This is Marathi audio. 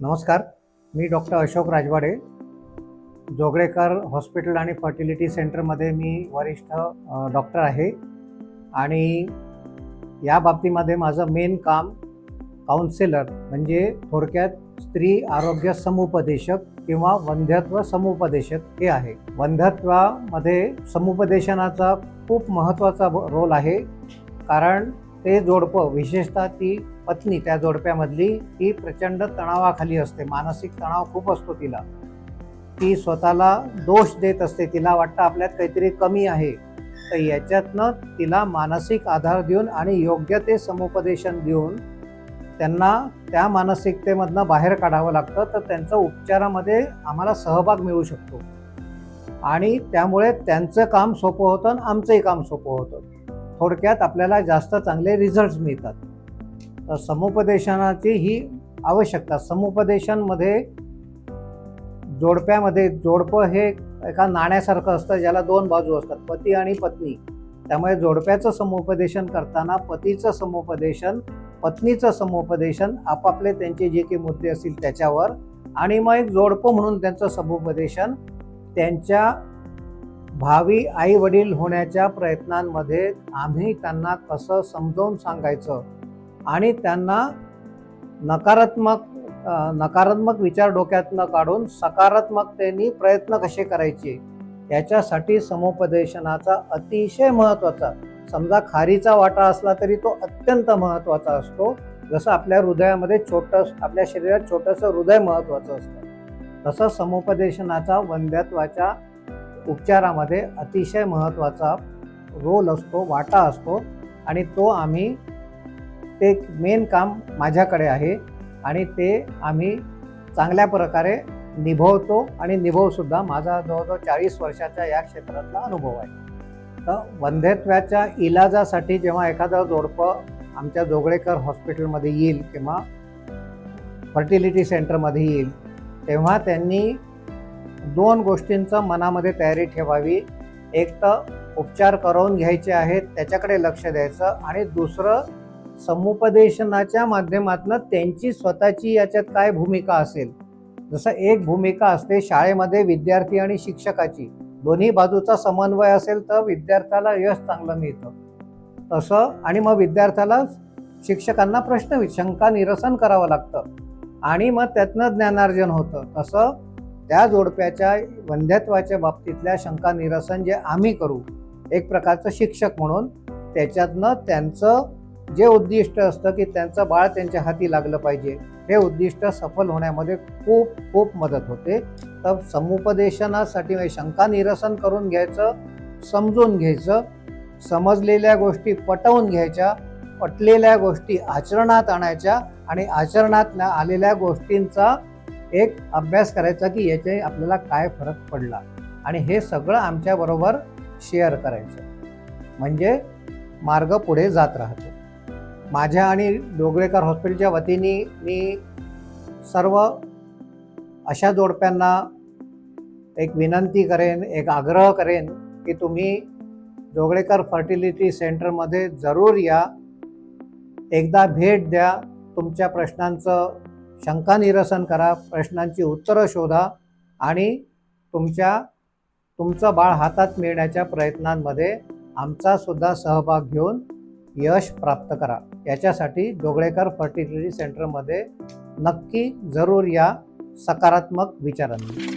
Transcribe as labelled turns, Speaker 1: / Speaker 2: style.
Speaker 1: नमस्कार मी डॉक्टर अशोक राजवाडे. जोगळेकर हॉस्पिटल आणि फर्टिलिटी सेंटरमध्ये मी वरिष्ठ डॉक्टर आहे. आणि या बाबतीमध्ये माझं मेन काम काउन्सिलर म्हणजे थोडक्यात स्त्री आरोग्य समुपदेशक किंवा वंध्यत्व समुपदेशक हे आहे. वंध्यत्वामध्ये समुपदेशनाचा खूप महत्त्वाचा ब- रोल आहे. कारण ते जोडपं विशेषतः ती पत्नी त्या जोडप्यामधली ती प्रचंड तणावाखाली असते. मानसिक तणाव खूप असतो तिला. ती स्वतःला दोष देत असते. तिला वाटतं आपल्यात काहीतरी कमी आहे. तर याच्यातनं तिला मानसिक आधार देऊन आणि योग्य ते समुपदेशन देऊन त्यांना त्या मानसिकतेमधनं बाहेर काढावं लागतं. तर त्यांचं उपचारामध्ये आम्हाला सहभाग मिळू शकतो. आणि त्यामुळे त्यांचं काम सोपं होतं आणि आमचंही काम सोपं होतं. थोडक्यात आपल्याला जास्त चांगले रिझल्ट्स मिळतात. तर समुपदेशनाची ही आवश्यकता समुपदेशनमध्ये जोडप्यामध्ये जोडपं हे एका नाण्यासारखं असतं ज्याला दोन बाजू असतात पती आणि पत्नी. त्यामुळे जोडप्याचं समुपदेशन करताना पतीचं समुपदेशन पत्नीचं समुपदेशन आपापले त्यांचे जे काही मुद्दे असतील त्याच्यावर आणि मग एक जोडपं म्हणून त्यांचं समुपदेशन त्यांच्या भावी आई वडील होण्याच्या प्रयत्नांमध्ये आम्ही त्यांना कसं समजावून सांगायचं आणि त्यांना नकारात्मक नकारात्मक विचार डोक्यात न काढून सकारात्मकतेने प्रयत्न कसे करायचे याच्यासाठी समुपदेशनाचा अतिशय महत्त्वाचा समजा खारीचा वाटा असला तरी तो अत्यंत महत्त्वाचा असतो. जसं आपल्या हृदयामध्ये छोटस आपल्या शरीरात छोटंसं हृदय महत्त्वाचं असतं. तसं समुपदेशनाचा वंध्यत्वाच्या उपचारामध्ये अतिशय महत्त्वाचा रोल असतो वाटा असतो आणि तो आम्ही ते मेन काम माझ्याकडे आहे आणि ते आम्ही चांगल्या प्रकारे निभवतो आणि निभवसुद्धा माझा जवळजवळ चाळीस वर्षाचा या क्षेत्रातला अनुभव आहे. तर वंध्यत्वाच्या इलाजासाठी जेव्हा एखादं जोडपं आमच्या जोगळेकर हॉस्पिटलमध्ये येईल किंवा फर्टिलिटी सेंटरमध्ये येईल तेव्हा त्यांनी दोन गोष्टींचं मनामध्ये तयारी ठेवावी. एक तर उपचार करून घ्यायचे आहेत त्याच्याकडे लक्ष द्यायचं आणि दुसरं समुपदेशनाच्या माध्यमातून त्यांची स्वतःची याच्यात काय भूमिका असेल. जसं एक भूमिका असते शाळेमध्ये विद्यार्थी आणि शिक्षकाची. दोन्ही बाजूचा समन्वय असेल तर विद्यार्थ्याला यश चांगलं मिळतं. तसं आणि मग विद्यार्थ्याला शिक्षकांना प्रश्न शंका निरसन करावं लागतं. आणि मग त्यातनं ज्ञानार्जन होतं. तसं त्या जोडप्याच्या वंध्यत्वाच्या बाबतीतल्या शंका निरसन जे आम्ही करू एक प्रकारचं शिक्षक म्हणून त्याच्यातनं त्यांचं जे उद्दिष्ट असतं की त्यांचं बाळ त्यांच्या हाती लागलं पाहिजे हे उद्दिष्ट सफल होण्यामध्ये खूप खूप मदत होते. तर समुपदेशनासाठी म्हणजे शंका निरसन करून घ्यायचं समजून घ्यायचं समजलेल्या गोष्टी पटवून घ्यायच्या पटलेल्या गोष्टी आचरणात आणायच्या आणि आचरणात आलेल्या गोष्टींचा एक अभ्यास करायचा की याचे आपल्याला काय फरक पडला. आणि हे सगळं आमच्याबरोबर शेअर करायचं. म्हणजे मार्ग पुढे जात राहतो. माझ्या आणि डोगळेकर हॉस्पिटलच्या वतीने मी सर्व अशा जोडप्यांना एक विनंती करेन एक आग्रह करेन की तुम्ही जोगळेकर फर्टिलिटी सेंटरमध्ये जरूर या. एकदा भेट द्या तुमच्या प्रश्नांचं शंका निरसन करा प्रश्नांची उत्तरं शोधा आणि तुमच्या तुमचं बाळ हातात मिळण्याच्या प्रयत्नांमध्ये आमचासुद्धा सहभाग घेऊन यश प्राप्त करा. याच्यासाठी जोगळेकर फर्टिलिटी सेंटरमध्ये नक्की जरूर या सकारात्मक विचारांनी.